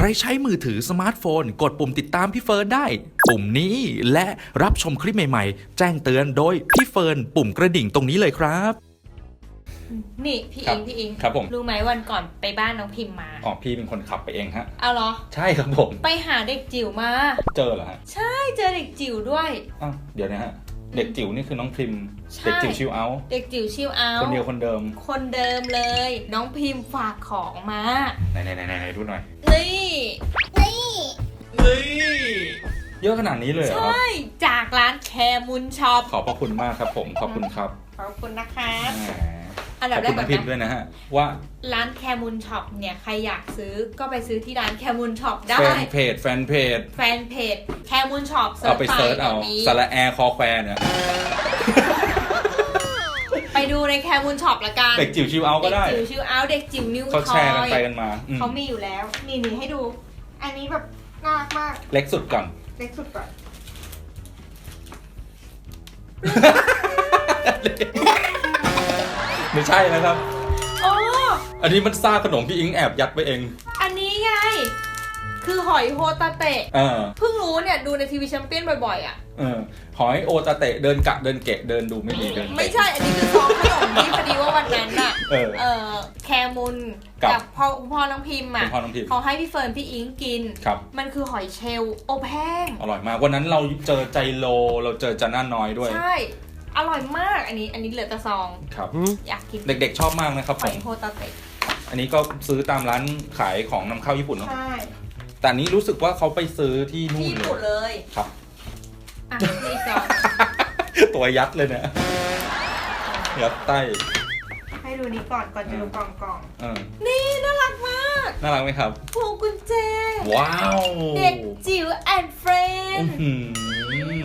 ใครใช้มือถือสมาร์ทโฟน กดปุ่มติดตามพี่เฟิร์นได้ ปุ่มนี้และรับชมคลิปใหม่ๆ แจ้งเตือนโดยพี่เฟิร์นปุ่มกระดิ่งตรงนี้เลยครับ นี่พี่ครัอิบงพี่อิงครับผม รู้ไหมวันก่อนไปบ้านน้องพิมพ์มา อ๋อพี่เป็นคนขับไปเองฮะ เอาเหรอ ใช่ครับผม ไปหาเด็กจิ๋วมา เจอเหรอฮะ ใช่เจอเด็กจิ๋วด้วย อ้าวเดี๋ยวนะฮะ เด็กจิ๋วนี่คือน้องพิมพ์ใช่เด็กจิ๋วชิวเอาท์เด็กจิ๋วชิวเอาคนเดียวคนเดิม คนเดิมเลย น้องพิมพ์ฝากของมาไหนไหนไหนไหนดูหน่อยนี่นี่นี่เยอะขนาดนี้เลยเหรอใช่จากร้านแคมุนช็อปขอบพระคุณมากครับผมขอบคุณครับขอบคุณนะคะแหม อันขดัอบบแรคุกณก่น้ออนงพิมพ์นะด้วยนะฮะว่าร้านแคมุนช็อปเนี่ยใครอยากซื้อก็ไปซื้อที่ร้านแคมุนช็อปได้แฟนเพจแฟนเพจแฟนเพจแคมุนช็อปเอาไปเซิร์ชเอาแบบนี้สระแอร์คอแควร์เนี่ยไปดูในแคมุนช็อปละกัน เด็กจิ๋วชิวเอาท์ก็ได้ เด็กจิ๋วชิวเอาท์เด็กจิ๋วนิวเขาทแชอร์กันยไปกันมาอืมเขามีอยู่แล้ว นี่นี่ให้ดู อันนี้แบบน่ารักมาก เล็กสุดก่อน เล็กสุดก่อนไม่ ใช่นะครับ โอ้อันนี้มันซ่าขนมพี่อิงแอบยัดไปเอง อันนี้ไง คือหอยโฮตาเตะ เออ เพิ่งรู้เนี่ย ดูในทีวีแชมเปี้ยนบ่อยๆอะ เออ หอยโอตาเตะเดินกะเดินเกะเดินดูไม่ดีเดินเตะ ไม่ใช่ อันนี้คือซองขนมที่พอดีว่าวันนั้นอะ เออเออแคมุนกับกับพ่อพ่อน้องพิมพ์เป็อะนพ่อน้องพิมพ์ เขาให้พี่เฟิร์นพี่อิงกิน ครับ มันคือหอยเชลล์อบแห้ง อร่อยมาก วันนั้นเราเจอใจโลเราเจอจาน่าน้อยด้วย ใช่ อร่อยมากอันนี้อันนี้เหลือแต่ซองครับอยากกินเด็กๆชอบมากนะครับหผอยมโฮตาเตะอันนี้ก็ซื้อตามร้านขายของนำเข้าญี่ปุ่นเนาะใช่แต่อันนี้รู้สึกว่าเขาไปซื้อที่นู่ที่นญี่เลปุ่นยเลยครับ อะนี่ซองตัวยัดเลยเนี่ยยัดใต้ให้ดูนี้ก่อนก่อนจะดูกล่องกล่องเออนี่น่ารักมากน่ารักไหมครับ พวงกุญแจว้าวเด็กจิ๋วแอนเฟรนอื้อหือ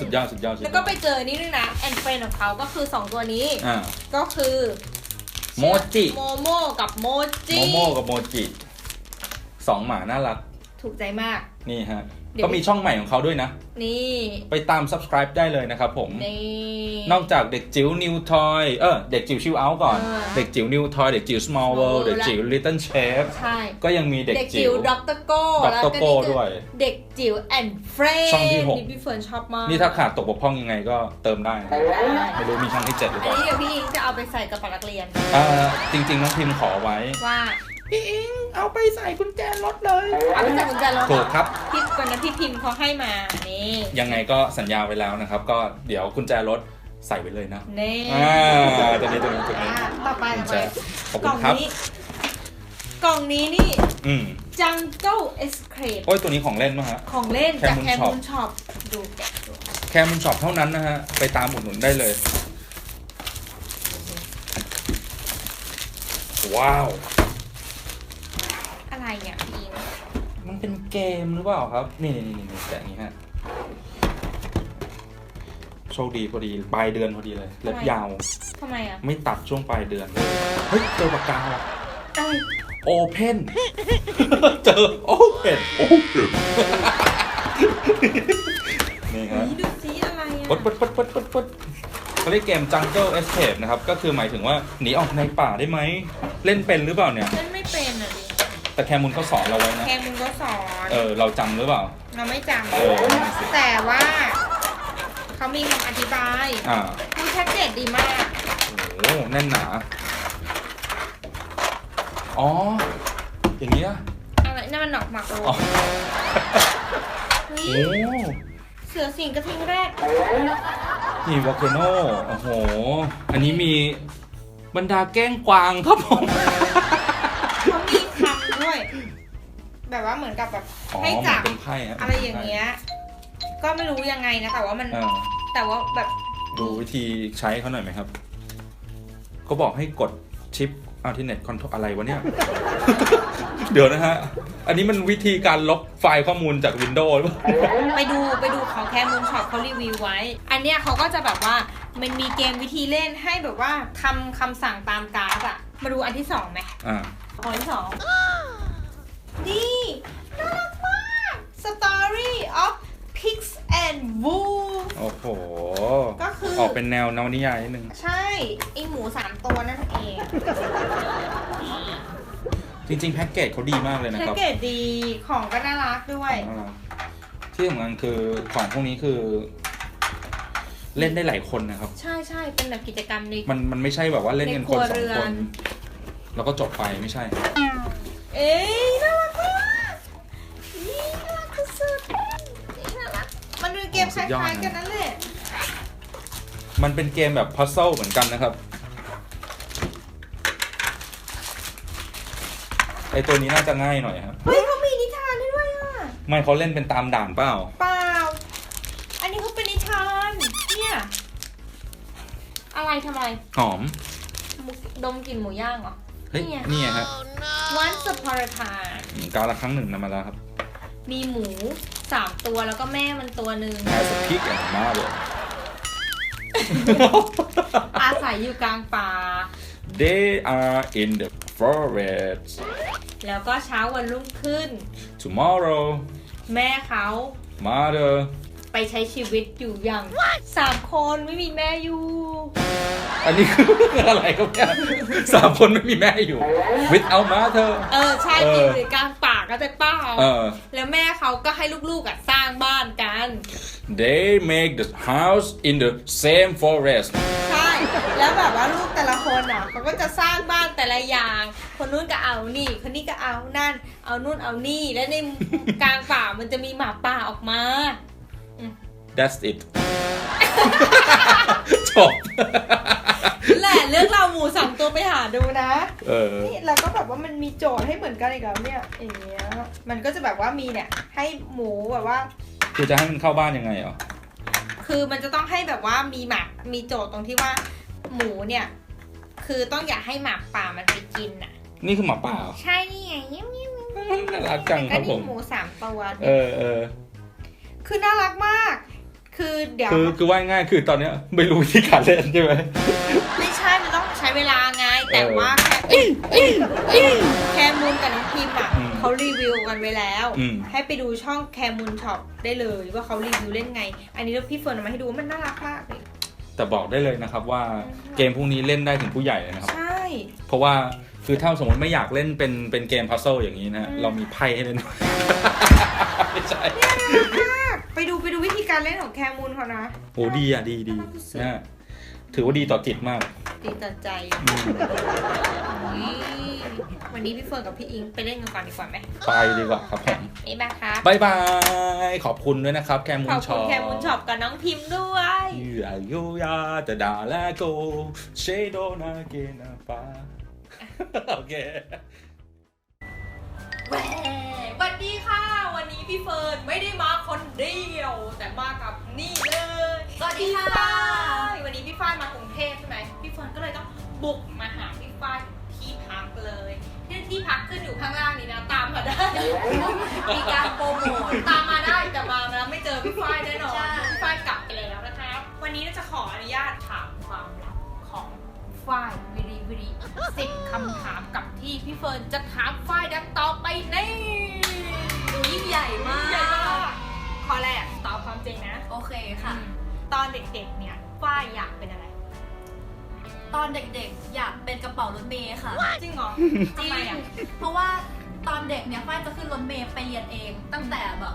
สุดยอดสุดยอดสุดยอดแล้วก็ไปเจอนี่ด้วยนะแอนเฟรนของเขาก็คือ 2 ตัวนี้ อ่า ก็คือโมจิ โมโมกับโมจิ โมโมกับโมจิสองหมาน่ารัก ถูกใจมาก นี่ฮะ เดี๋ยว ก็มีช่องใหม่ของเขาด้วยนะ นี่ไปตาม subscribe ได้เลยนะครับผม นี่ นอกจากเด็กจิ๋วนิวทอยเออเด็กจิ๋วชิวเอาก่อนเออเด็กจิ๋วนิวทอยเด็กจิ๋ว small world Small เด็กจิ๋ว little chef ใช่ ก็ยังมีเด็กเด็กจิ๋จิ๋วว ด็อกเตอร์โก้ Dr. แล้วก็ Go นี่คือด้วยเด็กจิ๋วแอนเฟรนช่องที่หกนี่พี่เฟิร์นชอบมากนี่ถ้าขาดตกบกพร่องยังไงก็เติมได้นะไม่รู้มีช่องที่เจ็ดหรืออัเปนล่านี้เดี๋ยวพี่อิงจะเอาไปใส่กระเป๋านักเรียนอ่าจริงๆน้องพิมพ์ขอไว้ ว่า พี่อิงเอาไปใส่กุญแจรถเลยเอาไปใส่กุญแจรถเหถูรกอครับพี่วันนั้นพี่พิมพ์เขาให้มานี่ยังไงก็สัญญาไว้แล้วนะครับ ก็เดี๋ยวกุญแจรถใส่ไว้เลยนะนี่อ่าตัวนี้ตัวนี้ตัวนี้อะต่อไปกุต่ญอแจไปขอบกคุล่อณงครับ นี้กล่องนี้นี่ อืม Jungle Escape โอ้ยตัวนี้ของเล่นมั้งฮะ ของเล่นจากแค Camon มูนช็อปดูแกะดูแค่มุนช็อปเท่านั้นนะฮะ ไปตามอุดหนุนได้เลย ว้าว อะไรเนี่ยพี่อิง มัน เป็นเกมหรือเปล่าครับ นี่นี่นี่นี่แกะอย่างนี้ฮะ โชคดีพอดีปลายเดือนพอดีเลยเล็บยาว ทำไมอะไม่ตัดช่วงปลายเดือน เฮ้ย เจอปากกาว่ะอะไรโอเพน เจอโอเพนโอเพนนี่ฮะ นี่ดูสิอะไรอะปดปดปดปดปดปดเขาเรียกเกม Jungle Escape นะครับ ก็คือหมายถึงว่าหนีออกในป่าได้ไหม เล่นเป็นหรือเปล่าเนี่ยเล่นไม่เป็นอะดิ แต่แคมุนเขาสอนเราไว้นะ แคมูนก็สอน เออ เราจำหรือเปล่า เราไม่จเออนั่นสิำแต่ว่า เขามีคำอธิบายอ่ามันชัดเจนดีมาก โอ้โหแน่นหนา อ๋อ อย่างนี้อะอะไรนั่นมันหนอกหมักโรอ๋อเฮ้โอ้ยเสือสิงกระทิงแรก นี่วอลเคโนโอ้โห อันนี้มีบรรดาแก้งกวางครับผม เขามีคำด้วย แบบว่าเหมือนกับแบบอ๋อให้เหมือจันบเป็นไพ่ฮะอะไรอย่างเงี้ย ก็ไม่รู้ยังไงนะ แต่ว่ามันเออแต่ว่าแบบดูวิธีใช้เขาหน่อยไหมครับเขาบอกให้กดชิปอัลติเน็ตคอนโทรอะไรวะเนี่ย เดี๋ยวนะฮะ อันนี้มันวิธีการลบไฟล์ข้อมูลจาก Windows หรือเปล่า ไปดูไปดูของแคมูนช็อปเขารีวิวไว้ อันเนี้ยเขาก็จะแบบว่ามันมีเกมวิธีเล่นให้แบบว่าทำคำสั่งตามการ์ดอะมาดูอันที่สองไหมอ่า อันที่สอง นี่น่ารักมาก Story of Pigs and Wolves โอ้โห ก็คือ ออกเป็นแนวนวนิยายนิดนึง ใช่ไอหมูสามตัวนั่นเองโจริง ๆ แพ็กเกจเขาดีมากเลยนะแพ็คกรับเกจดีของก็น่ารักด้วยของน่ารักที่สำคัญคือของพวกนี้คือ เล่นได้หลายคนนะครับ ใช่ใช่เป็นแบบกิจกรรมใน มันมันไม่ใช่แบบว่าเล่นกันคนในสครัอวงเรืคอน น แล้วก็จบไปไม่ใช่ เอ้ยน่า มันเป็นเกมโอ้คสุดยอดล้ายนะๆกันนั่นแหละ มันเป็นเกมแบบพัซเซิลเหมือนกันนะครับ ไอตัวนี้น่าจะง่ายหน่อยครับ เฮ้ยเขามีนิทานให้ด้วยอะ ไม่เขาเล่นเป็นตามด่านเปล่า เปล่า อันนี้เขาเป็นนิทาน เนี่ย อะไรทำไมหอมหมูดมกลิ่นหมูย่างเหรอ เฮ้ยนี่ไงนี่ไงครับ Once upon a time กาละครั้งหนึ่งนำมาแล้วครับ มีหมู สามตัวแล้วก็แม่มันตัวหนึ่ง As a pig and mother อาศัยอยู่กลางป่า They are in the forest แล้วก็เช้าวันรุ่งขึ้น tomorrow แม่เขา mother ไปใช้ชีวิตอยู่อย่างสามคนไม่มีแม่อยู่ อันนี้คืออะไรครับเนี่ยสามคนไม่มีแม่อยู่ without mother เออใช่เออ อยู่กลางป่าก็จะเป้าเออ แล้วแม่เขาก็ให้ลูกๆอะสร้างบ้านกัน they make the house in the same forest ใช่ แล้วแบบว่าลูกแต่ละคนอะเขาก็จะสร้างบ้านแต่ละอย่าง คนนู้นก็เอานี่ คนนี้ก็เอานั่น เอานู่นเอานี่ และในกลางป่ามันจะมีหมาป่าออกมา that's it จบแหละเรื่องเราวหมูสองตัวไปหาดูนะ เออ นี่แล้วก็แบบว่ามันมีโจทย์ให้เหมือนกันอีกแล้วเนี่ยอย่างเงี้ยมันก็จะแบบว่ามีเนี่ยให้หมูแบบว่า คือจะให้มันเข้าบ้านยังไงเหรอคือมันจะต้องให้แบบว่ามีหมากมีโจทย์ตรงที่ว่า หมูเนี่ย คือต้องอย่าให้หมาป่ามันไปกินอะ นี่คือหมาป่าเหรอใช่นี่ไงเงี้ยเงี้ยเงี้ยน่ารักจังคอัรันบผนี้มหมูสามตัว เออเออ คือน่ารักมาก คือเดี๋ยว คือคือว่าง่ายๆคือตอนเนี้ยไม่รู้วิธีการเล่นใช่ไหมไม่ใช่ มันต้องใช้เวลาไง แต่เออว่าแคมูลกับน้องพิมพ์อะอืมเขารีวิวกันไว้แล้ว อืม ให้ไปดูช่องแคมูลช็อปได้เลยว่าเขารีวิวเล่นไง อันนี้พี่เฟิร์นเอามาให้ดูว่ามันน่ารักมากเลยแต่บอกได้เลยนะครับว่าเกมพวกนี้เล่นได้ถึงผู้ใหญ่เลยนะครับ ใช่ เพราะว่าคือถ้าสมมติไม่อยากเล่นเป็นเป็นเกมพัซเซิลอย่างนี้นะอืม เรามีไพ่ให้เล่น ไม่ใช่มาก ไปดูไปดูวิธีการเล่นของแคมูลเขานะโหดีอะดีดีน่ารักที่สุดนะถือว่าดีต่อจิตมาก ดีต่อใจอืมอุ๊ยวันนี้พี่เฟิร์นกับพี่อิงไปเล่นกันก่อนดีกว่าไหมไปดีกว่าครับผมนี่บายครับบายบายขอบคุณด้วยนะครับ แคมูขนอบช็คุอณปแคมูลช็อปกับน้องพิมพ์ด้วยยูอายุยาแต่ดาแลโกเชโดนาเกนาปาโอเค วันนี้พี่เฟิร์นไม่ได้มาคนเดียว แต่มากับนี่เลยสวัสดีค่ะ พี่ฝ้ายวันนี้พี่ฝ้ายมากรุงเทพใช่ไหมพี่เฟิร์นก็เลยต้องบุกมาหาพี่ฝ้ายที่พักเลยที่ที่พักขึ้นอยู่ข้างล่างนี้นะ ตามมาได้ มีการโปรโมทตามมาได้แต่มาแล้วไม่เจอพี่ฝ้ายแน่นอนใช่ พี่ฝ้ายกลับไปแล้วนะครับ วันนี้เราจะขออนุญาตถามความลับของฝ้ายวิริวิริสิบคำถามกับที่พี่เฟิร์นจะถามฝ้ายดังต่อไปนี่ดูยิ่งใหญ่มาใหญ่มากกข้อแรกตอบความจริงนะ โอเคค่ะ ตอนเด็กๆ เนี่ยฝ้ายอยากเป็นอะไร ตอนเด็กๆ อยากเป็นกระเป๋ารถเมย์ค่ะ จริงเหรอทำไมอะ เพราะว่าตอนเด็กเนี่ยฝ้ายจะขึ้นรถเมย์ไปเรียนเอง ตั้งแต่แบบ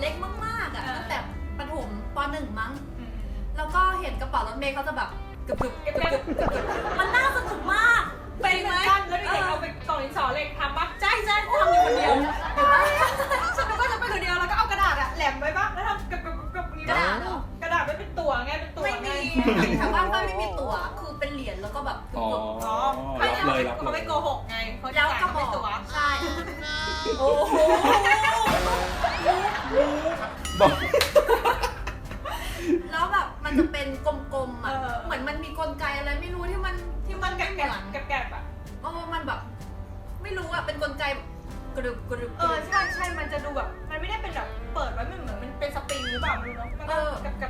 เล็กมากๆอะ เออ ตั้งแต่ประถมปหนึ่งมั้งแล้วก็เห็นกระเป๋ารถเมย์เขาจะแบบกึบกึบกึบกึบกึบกึบมันน่าสนุกมาก เป็นเหมือนกันแล้วเด็กๆเอาไปกล่องดินสอเหล็กทำปะใช่ใช่ทำอยู่คนเดียวฉัน แถวบ้านฝ้ายไม่มีตั๋วคือเป็นเหรียญแล้วก็แบบกึอ๋บอกึบอ๋อรัไม่บเลยรับเขาเลไม่ย โกหกไงเขาจะแล้วจ่ายก็บเป็อนกตัวใช่โอ้โหบอก แล้วแบบมันจะเป็นกลมๆเออะอเหมือนมันมีกลไกอะไรไม่รู้ที่มันที่มันแกไม่บเหแกมือนบแกบๆอะเออมันแบบ ไม่รู้อะเป็นกลไกกระดึบกระดึบเออใช่ใช่มันจะดูแบบ มันไม่ได้เป็นแบบเปิดไว้มันเหมือนมันเป็นสปริงหรือเปล่าไม่รู้เนาะมันก็กับกับกับกับ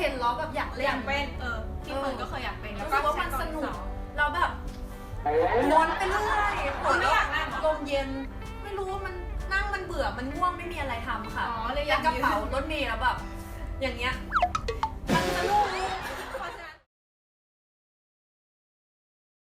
เห็นล้อแบบอยากเล่อนยากเป็นเออพี่เฟิร์นก็เคยอยากเป็นรู้สึกว่ามันสนุกเราแบบม้วนไปเรื่อยปวดไม่แล้วอยากนั่งเหรอลมเย็น ไม่รู้ว่ามันนั่งมันเบื่อมันง่วงไม่มีอะไรทำค่ะอ๋อเลยอยัยางกกระเป๋ารถเมล์แล้วแบบอย่างเงี้ยมันสนุก